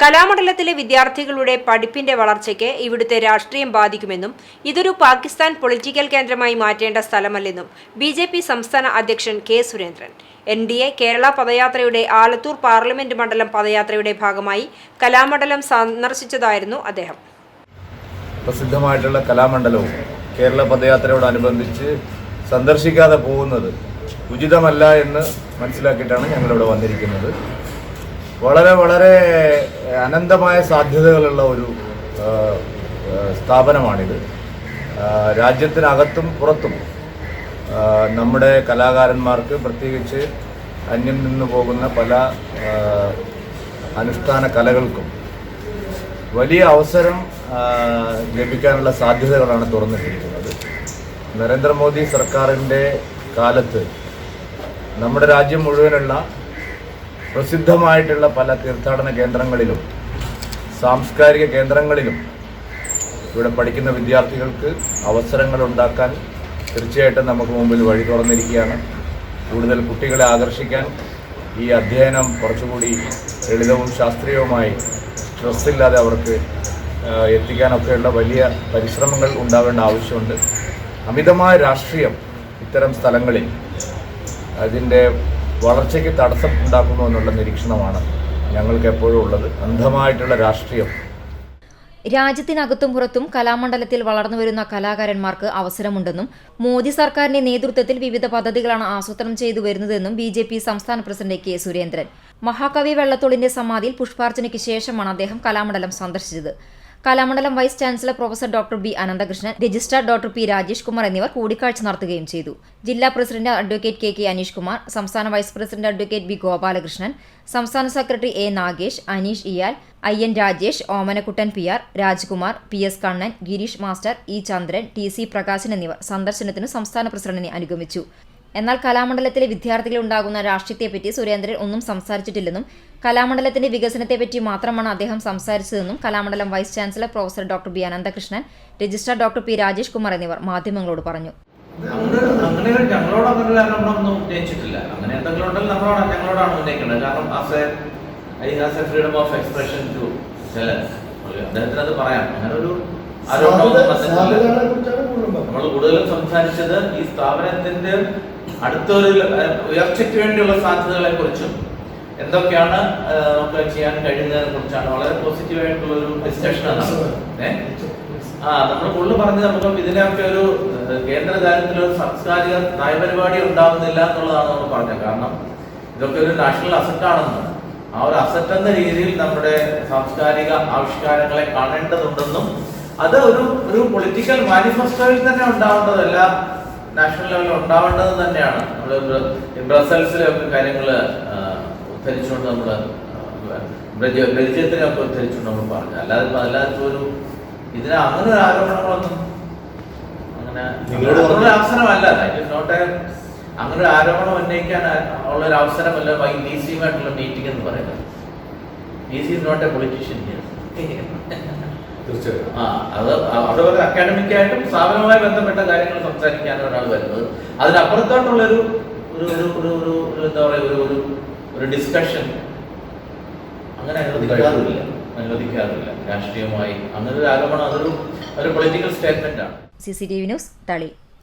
കലാമണ്ഡലത്തിലെ വിദ്യാർത്ഥികളുടെ പഠിപ്പിന്റെ വളർച്ചയ്ക്ക് ഇവിടുത്തെ രാഷ്ട്രീയം ബാധിക്കുമെന്നും ഇതൊരു പാകിസ്ഥാൻ പൊളിറ്റിക്കൽ കേന്ദ്രമായി മാറ്റേണ്ട സ്ഥലമല്ലെന്നും ബി ജെ പി സംസ്ഥാന അധ്യക്ഷൻ K Surendran. N D A Kerala പദയാത്രയുടെ Alathur parliament മണ്ഡലം പദയാത്രയുടെ ഭാഗമായി കലാമണ്ഡലം സന്ദർശിച്ചതായിരുന്നു അദ്ദേഹം. പ്രസിദ്ധമായിട്ടുള്ള കലാമണ്ഡലവും കേരള പദയാത്രയോടനുബന്ധിച്ച് സന്ദർശിക്കാതെ പോകുന്നത് ഉചിതമല്ല എന്ന് മനസ്സിലാക്കിയിട്ടാണ് ഞങ്ങളിവിടെ വന്നിരിക്കുന്നത്. വളരെ വളരെ അനന്തമായ സാധ്യതകളുള്ള ഒരു സ്ഥാപനമാണിത്. രാജ്യത്തിനകത്തും പുറത്തും നമ്മുടെ കലാകാരന്മാർക്ക് പ്രത്യേകിച്ച് അന്യം നിന്നു പോകുന്ന പല അനുഷ്ഠാന കലകൾക്കും വലിയ അവസരം ലഭിക്കാനുള്ള സാധ്യതകളാണ് തുറന്നിട്ടിരിക്കുന്നത്. നരേന്ദ്രമോദി സർക്കാരിന്റെ കാലത്ത് നമ്മുടെ രാജ്യം മുഴുവനുള്ള പ്രസിദ്ധമായിട്ടുള്ള പല തീർത്ഥാടന കേന്ദ്രങ്ങളിലും സാംസ്കാരിക കേന്ദ്രങ്ങളിലും ഇവിടെ പഠിക്കുന്ന വിദ്യാർത്ഥികൾക്ക് അവസരങ്ങൾ ഉണ്ടാക്കാൻ തീർച്ചയായിട്ടും നമുക്ക് മുമ്പിൽ വഴി തുറന്നിരിക്കുകയാണ്. കൂടുതൽ കുട്ടികളെ ആകർഷിക്കാൻ ഈ അധ്യയനം കുറച്ചുകൂടി ലളിതവും ശാസ്ത്രീയവുമായി സ്ട്രെസ്സില്ലാതെ അവർക്ക് എത്തിക്കാനൊക്കെയുള്ള വലിയ പരിശ്രമങ്ങൾ ഉണ്ടാവേണ്ട ആവശ്യമുണ്ട്. അമിതമായ രാഷ്ട്രീയം ഇത്തരം സ്ഥലങ്ങളിൽ അതിന്റെ വളർച്ചയ്ക്ക് തടസ്സം ഉണ്ടാക്കുന്നു എന്നുള്ള നിരീക്ഷണമാണ് ഞങ്ങൾക്ക് എപ്പോഴും ഉള്ളത്. അന്ധമായിട്ടുള്ള രാഷ്ട്രീയം. രാജ്യത്തിനകത്തും പുറത്തും കലാമണ്ഡലത്തിൽ വളർന്നുവരുന്ന കലാകാരന്മാർക്ക് അവസരമുണ്ടെന്നും മോദി സർക്കാരിന്റെ നേതൃത്വത്തിൽ വിവിധ പദ്ധതികളാണ് ആസൂത്രണം ചെയ്തു വരുന്നതെന്നും ബി ജെ പി സംസ്ഥാന പ്രസിഡന്റ് കെ സുരേന്ദ്രൻ. മഹാകവി വെള്ളത്തോളിന്റെ സമാധിയിൽ പുഷ്പാർച്ചനയ്ക്ക് ശേഷമാണ് അദ്ദേഹം കലാമണ്ഡലം സന്ദർശിച്ചത്. Kalamandalam vice chancellor professor doctor B Ananthakrishnan registrar doctor P Rajesh Kumar എന്നിവർ കൂടിക്കാഴ്ച നടത്തുകയും ചെയ്തു. ജില്ലാ president advocate K K Aneesh Kumar സംസ്ഥാന vice president advocate B Gopalakrishnan സംസ്ഥാന secretary A Nagesh Aneesh ഇയാൽ I N Rajesh Omanakuttan P R Rajkumar P S Kannan Gireesh master E Chandran T C Prakashan എന്നിവർ സന്ദർശനത്തിന് സംസ്ഥാന പ്രസിഡന്റിനെ അനുഗമിച്ചു. എന്നാൽ കലാമണ്ഡലത്തിലെ വിദ്യാർത്ഥികൾ ഉണ്ടാകുന്ന രാഷ്ട്രീയത്തെപ്പറ്റി സുരേന്ദ്രൻ ഒന്നും സംസാരിച്ചിട്ടില്ലെന്നും കലാമണ്ഡലത്തിന്റെ വികസനത്തെപ്പറ്റി മാത്രമാണ് അദ്ദേഹം സംസാരിച്ചതെന്നും Kalamandalam vice chancellor professor doctor B Ananthakrishnan registrar doctor P Rajesh Kumar എന്നിവർ മാധ്യമങ്ങളോട് പറഞ്ഞു. അങ്ങനെ ഞങ്ങളോട് അങ്ങനെ ഉന്നയിച്ചിട്ടില്ല. അങ്ങനെ എന്തെങ്കിലും ഉണ്ടെങ്കിൽ നമ്മളോട് ഞങ്ങളോടാണ് ഉന്നയിക്കേണ്ടത്. കാരണം as a I has a freedom of expression to അദ്ദേഹത്തിന് അത് പറയാം. അങ്ങനെ ഒരു ആരോപണം നമ്മൾ കൂടുതലും സംസാരിച്ചത് ഈ സ്ഥാപനത്തിന്റെ അടുത്തൊരു ഒരു ഉയർച്ചയ്ക്ക് വേണ്ടിയുള്ള സാധ്യതകളെ കുറിച്ചും എന്തൊക്കെയാണ് നമുക്ക് ചെയ്യാൻ കഴിയുന്നതിനെ കുറിച്ചാണ് വളരെ പോസിറ്റീവ് ആയിട്ടുള്ള ഒരു ഡിസ്കഷൻ ആണ്. ആ നമ്മൾ കൂടുതൽ പറഞ്ഞ് നമുക്ക് ഇതിനൊക്കെ ഒരു കേന്ദ്ര തലത്തിൽ ഒരു സാംസ്കാരിക നയപരിപാടി ഉണ്ടാവുന്നില്ല എന്നുള്ളതാണ് നമ്മൾ പറഞ്ഞത്. കാരണം ഇതൊക്കെ ഒരു നാഷണൽ അസറ്റ് ആണെന്ന്. ആ ഒരു അസറ്റ് എന്ന രീതിയിൽ നമ്മുടെ സാംസ്കാരിക ആവിഷ്കാരങ്ങളെ കാണേണ്ടതുണ്ടെന്നും അത് ഒരു ഒരു പൊളിറ്റിക്കൽ മാനിഫെസ്റ്റോയിൽ തന്നെ ഉണ്ടാവേണ്ടതല്ല നാഷണൽ ലെവലിൽ ഉണ്ടാവേണ്ടത് തന്നെയാണ്. നമ്മൾ ബ്രസൽസിലെ ഒക്കെ കാര്യങ്ങൾ ഉദ്ധരിച്ചുകൊണ്ട് നമ്മൾ ബെൽജിയത്തിനൊക്കെ ഉദ്ധരിച്ചുകൊണ്ട് നമ്മൾ പറഞ്ഞു. അല്ലാതെ അല്ലാത്ത അല്ലാതെ ഒരു ഇതിന് അങ്ങനെ ഒരു ആരോപണങ്ങളൊന്നും അങ്ങനെ പറഞ്ഞു. അവസരമല്ല. നോട്ട് എ അങ്ങനെ ഒരു ആരോപണം ഉന്നയിക്കാൻ ഉള്ള ഒരു അവസരമല്ല വൈ ഡി സിയുമായിട്ടുള്ള മീറ്റിംഗ് എന്ന് പറയുന്നത്. D C is not a politician തീർച്ചയായും ആ അത് അതുപോലെ അക്കാഡമിക് ആയിട്ടും സ്ഥാപനവുമായി ബന്ധപ്പെട്ട കാര്യങ്ങൾ സംസാരിക്കാനാണ് ഒരാൾ വരുന്നത്. അതിനപ്പുറത്തോട്ടുള്ള ഒരു ഒരു ഒരു ഒരു ഒരു ഒരു എന്താ പറയുക ഒരു ഒരു ഒരു ഡിസ്കഷൻ അങ്ങനെ അനുവദിക്കാറില്ല അനുവദിക്കാറില്ല രാഷ്ട്രീയമായി അങ്ങനെ ഒരു ആരോപണം അതൊരു ഒരു പൊളിറ്റിക്കൽ സ്റ്റേറ്റ്മെന്റ് ആണ്. C C T V news തളി.